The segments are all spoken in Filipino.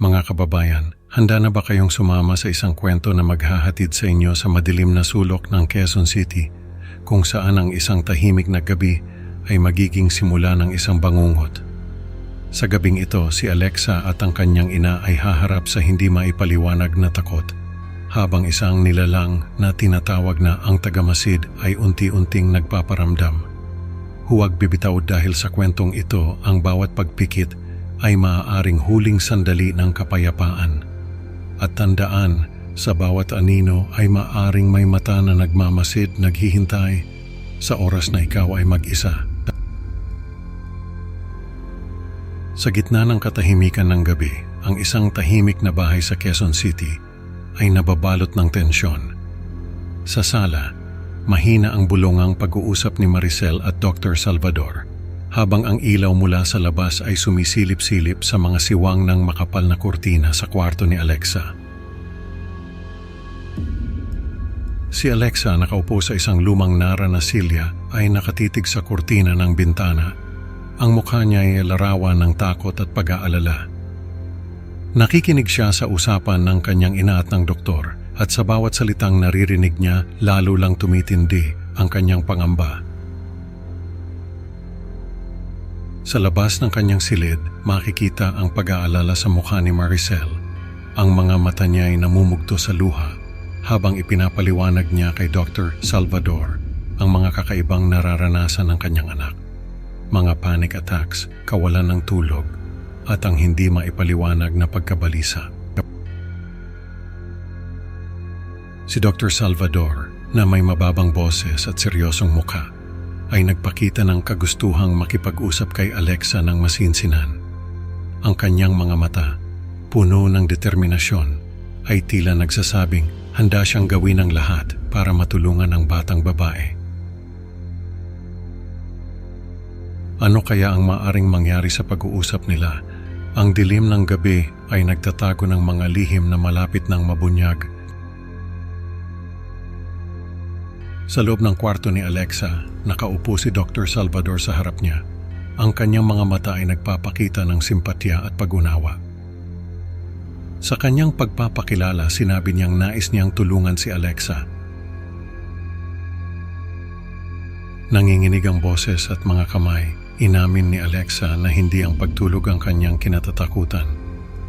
Mga kababayan, handa na ba kayong sumama sa isang kwento na maghahatid sa inyo sa madilim na sulok ng Quezon City kung saan ang isang tahimik na gabi ay magiging simula ng isang bangungot? Sa gabing ito, si Alexa at ang kanyang ina ay haharap sa hindi maipaliwanag na takot habang isang nilalang na tinatawag na ang tagamasid ay unti-unting nagpaparamdam. Huwag bibitaw dahil sa kwentong ito ang bawat pagpikit ay maaaring huling sandali ng kapayapaan. At tandaan, sa bawat anino ay maaaring may mata na nagmamasid, naghihintay sa oras na ikaw ay mag-isa. Sa gitna ng katahimikan ng gabi, ang isang tahimik na bahay sa Quezon City ay nababalot ng tensyon. Sa sala, mahina ang bulungang pag-uusap ni Maricel at Dr. Salvador habang ang ilaw mula sa labas ay sumisilip-silip sa mga siwang ng makapal na kurtina sa kwarto ni Alexa. Si Alexa nakaupo sa isang lumang nara na silya ay nakatitig sa kurtina ng bintana. Ang mukha niya ay larawan ng takot at pag-aalala. Nakikinig siya sa usapan ng kanyang ina at ng doktor at sa bawat salitang naririnig niya lalo lang tumitindi ang kanyang pangamba. Sa labas ng kanyang silid, makikita ang pag-aalala sa mukha ni Maricel. Ang mga mata niya ay namumugto sa luha habang ipinapaliwanag niya kay Dr. Salvador ang mga kakaibang nararanasan ng kanyang anak. Mga panic attacks, kawalan ng tulog, at ang hindi maipaliwanag na pagkabalisa. Si Dr. Salvador, na may mababang boses at seryosong mukha, ay nagpakita ng kagustuhang makipag-usap kay Alexa ng masinsinan. Ang kanyang mga mata, puno ng determinasyon, ay tila nagsasabing handa siyang gawin ang lahat para matulungan ang batang babae. Ano kaya ang maaring mangyari sa pag-uusap nila? Ang dilim ng gabi ay nagtatago ng mga lihim na malapit ng mabunyag Sa loob ng kwarto ni Alexa, nakaupo si Dr. Salvador sa harap niya. Ang kanyang mga mata ay nagpapakita ng simpatya at pag-unawa. Sa kanyang pagpapakilala, sinabi niyang nais niyang tulungan si Alexa. Nanginginig ang boses at mga kamay, inamin ni Alexa na hindi ang pagtulog ang kanyang kinatatakutan,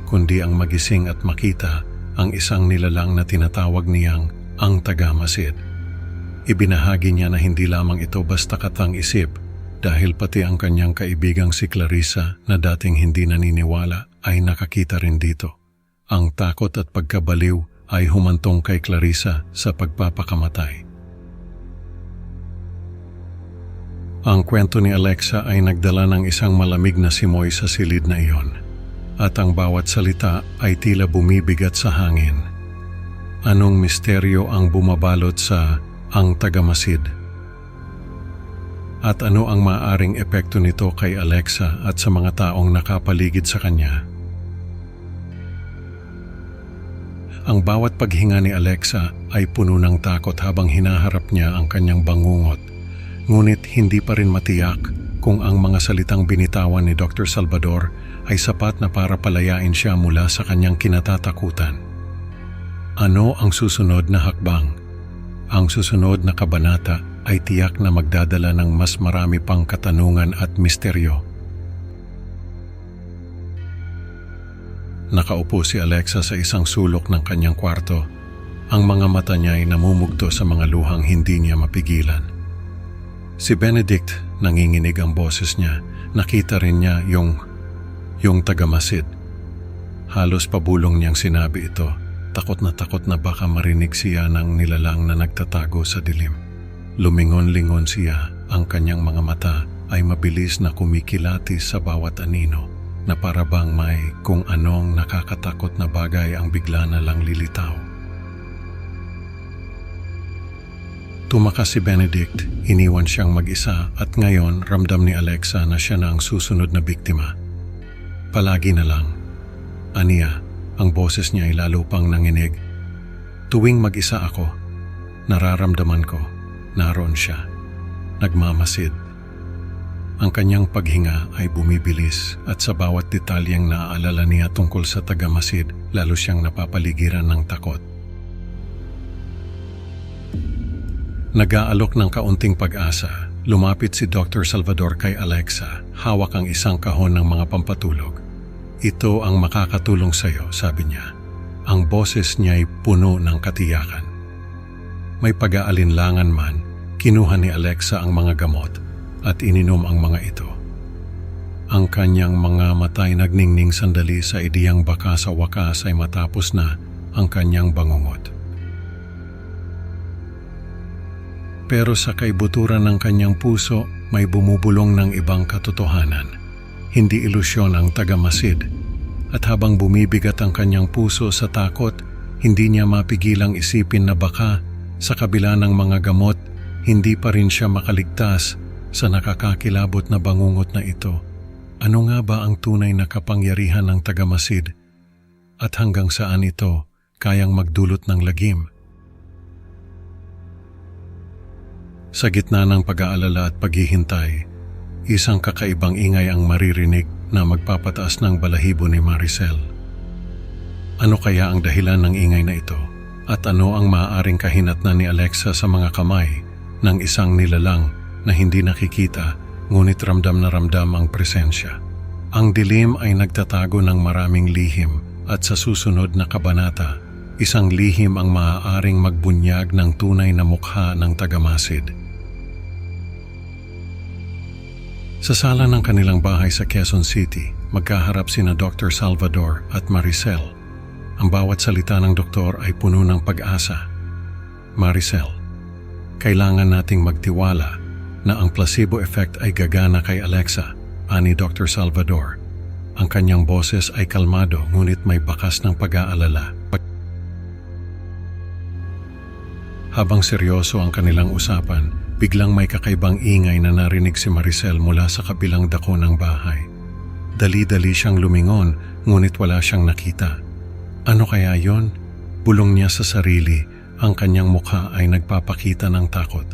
kundi ang magising at makita ang isang nilalang na tinatawag niyang ang tagamasid. Ibinahagi niya na hindi lamang ito basta katang isip dahil pati ang kanyang kaibigang si Clarissa na dating hindi naniniwala ay nakakita rin dito. Ang takot at pagkabaliw ay humantong kay Clarissa sa pagpapakamatay. Ang kwento ni Alexa ay nagdala ng isang malamig na simoy sa silid na iyon at ang bawat salita ay tila bumibigat sa hangin. Anong misteryo ang bumabalot sa ang tagamasid. At ano ang maaring epekto nito kay Alexa at sa mga taong nakapaligid sa kanya? Ang bawat paghinga ni Alexa ay puno ng takot habang hinaharap niya ang kanyang bangungot. Ngunit hindi pa rin matiyak kung ang mga salitang binitawan ni Dr. Salvador ay sapat na para palayain siya mula sa kanyang kinatatakutan. Ano ang susunod na hakbang? Ang susunod na kabanata ay tiyak na magdadala ng mas marami pang katanungan at misteryo. Nakaupo si Alexa sa isang sulok ng kanyang kwarto. Ang mga mata niya ay namumugto sa mga luhang hindi niya mapigilan. Si Benedict, nanginginig ang boses niya. Nakita rin niya yung, yung tagamasid. Halos pabulong niyang sinabi ito Takot na takot na baka marinig siya ng nilalang na nagtatago sa dilim. Lumingon-lingon siya, ang kanyang mga mata ay mabilis na kumikilatis sa bawat anino na parabang may kung anong nakakatakot na bagay ang bigla na lang lilitaw. Tumakas si Benedict, iniwan siyang mag-isa at ngayon ramdam ni Alexa na siya na ang susunod na biktima. Palagi na lang. Aniya, ang boses niya ay lalo pang nanginig. Tuwing mag-isa ako, nararamdaman ko, naroon siya, nagmamasid. Ang kanyang paghinga ay bumibilis at sa bawat detalyeng naaalala niya tungkol sa tagamasid, lalo siyang napapaligiran ng takot. Nag-aalok ng kaunting pag-asa, lumapit si Dr. Salvador kay Alexa, hawak ang isang kahon ng mga pampatulog. Ito ang makakatulong sa iyo, sabi niya. Ang boses niya ay puno ng katiyakan. May pag-aalinlangan man, kinuha ni Alexa ang mga gamot at ininom ang mga ito. Ang kanyang mga matay nagningning sandali sa ideyang baka sa wakas ay matapos na ang kanyang bangungot. Pero sa kaibuturan ng kanyang puso, may bumubulong ng ibang katotohanan. Hindi ilusyon ang tagamasid. At habang bumibigat ang kanyang puso sa takot, hindi niya mapigilang isipin na baka sa kabila ng mga gamot, hindi pa rin siya makaligtas sa nakakakilabot na bangungot na ito. Ano nga ba ang tunay na kapangyarihan ng tagamasid? At hanggang saan ito kayang magdulot ng lagim? Sa gitna ng pag-aalala at paghihintay, isang kakaibang ingay ang maririnig na magpapataas ng balahibo ni Maricel. Ano kaya ang dahilan ng ingay na ito? At ano ang maaaring kahinatnan ni Alexa sa mga kamay ng isang nilalang na hindi nakikita ngunit ramdam na ramdam ang presensya? Ang dilim ay nagtatago ng maraming lihim at sa susunod na kabanata, isang lihim ang maaaring magbunyag ng tunay na mukha ng tagamasid. Sa sala ng kanilang bahay sa Quezon City, magkaharap sina Dr. Salvador at Maricel. Ang bawat salita ng doktor ay puno ng pag-asa. Maricel, kailangan nating magtiwala na ang placebo effect ay gagana kay Alexa, ani Dr. Salvador. Ang kanyang boses ay kalmado ngunit may bakas ng pag-aalala. Habang seryoso ang kanilang usapan, Biglang may kakaibang ingay na narinig si Maricel mula sa kabilang dako ng bahay. Dali-dali siyang lumingon ngunit wala siyang nakita. Ano kaya yon? Bulong niya sa sarili, ang kanyang mukha ay nagpapakita ng takot.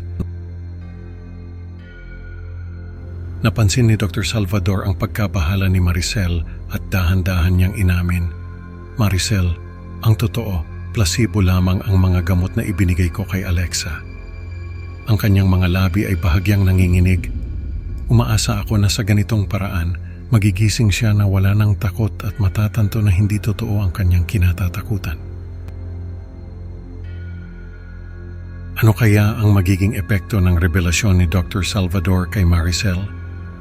Napansin ni Dr. Salvador ang pagkabahala ni Maricel at dahan-dahan niyang inamin. Maricel, ang totoo, placebo lamang ang mga gamot na ibinigay ko kay Alexa. Ang kanyang mga labi ay bahagyang nanginginig. Umaasa ako na sa ganitong paraan, magigising siya na wala ng takot at matatanto na hindi totoo ang kanyang kinatatakutan. Ano kaya ang magiging epekto ng revelasyon ni Dr. Salvador kay Maricel?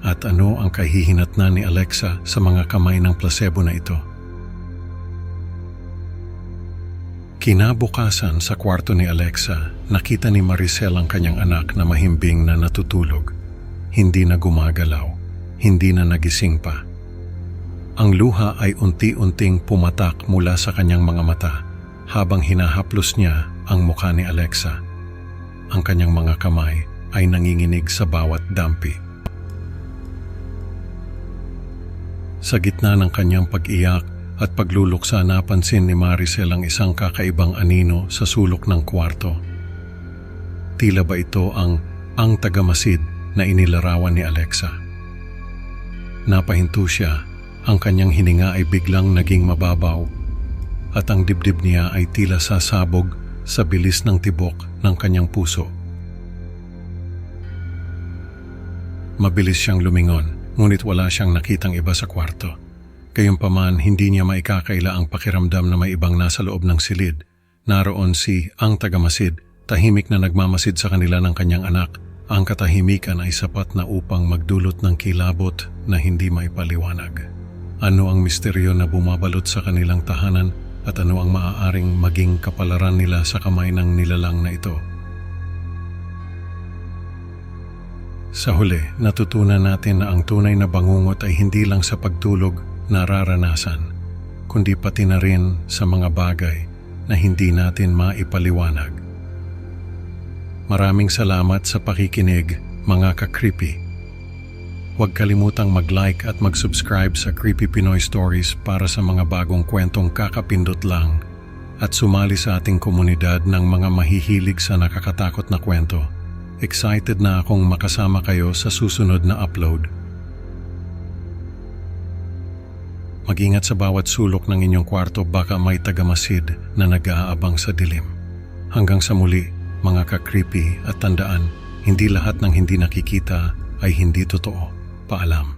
At ano ang kahihinatnan ni Alexa sa mga kamay ng placebo na ito? Kinabukasan sa kwarto ni Alexa, nakita ni Maricel ang kanyang anak na mahimbing na natutulog. Hindi na gumagalaw, hindi na nagising pa. Ang luha ay unti-unting pumatak mula sa kanyang mga mata habang hinahaplos niya ang mukha ni Alexa. Ang kanyang mga kamay ay nanginginig sa bawat dampi. Sa gitna ng kanyang pag-iyak, at pagluluksa napansin ni Maricel ang isang kakaibang anino sa sulok ng kwarto. Tila ba ito ang ang tagamasid na inilarawan ni Alexa? Napahinto siya, ang kanyang hininga ay biglang naging mababaw at ang dibdib niya ay tila sasabog sa bilis ng tibok ng kanyang puso. Mabilis siyang lumingon, ngunit wala siyang nakitang iba sa kwarto. Gayunpaman, hindi niya maikakaila ang pakiramdam na may ibang nasa loob ng silid. Naroon si ang tagamasid, tahimik na nagmamasid sa kanila ng kanyang anak. Ang katahimikan ay sapat na upang magdulot ng kilabot na hindi maipaliwanag. Ano ang misteryo na bumabalot sa kanilang tahanan at ano ang maaaring maging kapalaran nila sa kamay ng nilalang na ito? Sa huli, natutunan natin na ang tunay na bangungot ay hindi lang sa pagtulog nararanasan, kundi pati na rin sa mga bagay na hindi natin maipaliwanag. Maraming salamat sa pakikinig, mga ka-creepy. Huwag kalimutang mag-like at mag-subscribe sa Creepy Pinoy Stories para sa mga bagong kwentong kakapindot lang at sumali sa ating komunidad ng mga mahihilig sa nakakatakot na kwento. Excited na akong makasama kayo sa susunod na upload. Mag-ingat sa bawat sulok ng inyong kwarto baka may tagamasid na nag-aabang sa dilim. Hanggang sa muli, mga ka-creepy at tandaan, hindi lahat ng hindi nakikita ay hindi totoo. Paalam.